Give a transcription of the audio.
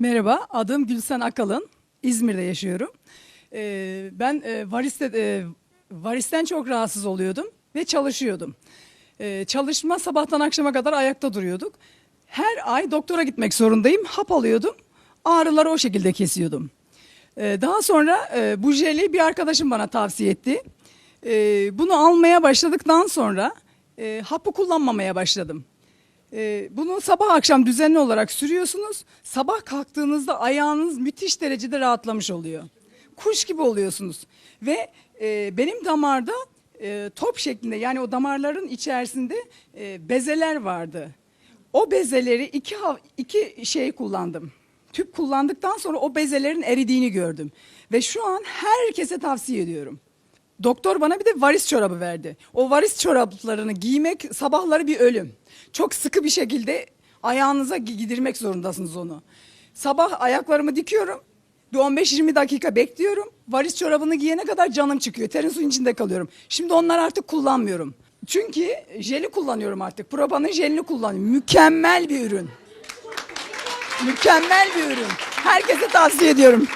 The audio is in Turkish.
Merhaba, adım Gülsen Akalın. İzmir'de yaşıyorum. Ee, ben e, variste, e, varisten çok rahatsız oluyordum ve çalışıyordum. Ee, çalışma sabahtan akşama kadar ayakta duruyorduk. Her ay doktora gitmek zorundayım. Hap alıyordum. Ağrıları o şekilde kesiyordum. Ee, daha sonra e, bu jeli bir arkadaşım bana tavsiye etti. Ee, bunu almaya başladıktan sonra e, hapı kullanmamaya başladım. Ee, bunu sabah akşam düzenli olarak sürüyorsunuz. Sabah kalktığınızda ayağınız müthiş derecede rahatlamış oluyor. Kuş gibi oluyorsunuz. Ve e, benim damarda e, top şeklinde yani o damarların içerisinde e, bezeler vardı. O bezeleri iki, iki şey kullandım. Tüp kullandıktan sonra o bezelerin eridiğini gördüm. Ve şu an herkese tavsiye ediyorum. Doktor bana bir de varis çorabı verdi. O varis çoraplarını giymek sabahları bir ölüm. Çok sıkı bir şekilde ayağınıza gi- giydirmek zorundasınız onu. Sabah ayaklarımı dikiyorum. Bir 15-20 dakika bekliyorum. Varis çorabını giyene kadar canım çıkıyor. Terin suyun içinde kalıyorum. Şimdi onları artık kullanmıyorum. Çünkü jeli kullanıyorum artık. Proba'nın jelini kullanıyorum. Mükemmel bir ürün. Mükemmel bir ürün. Herkese tavsiye ediyorum.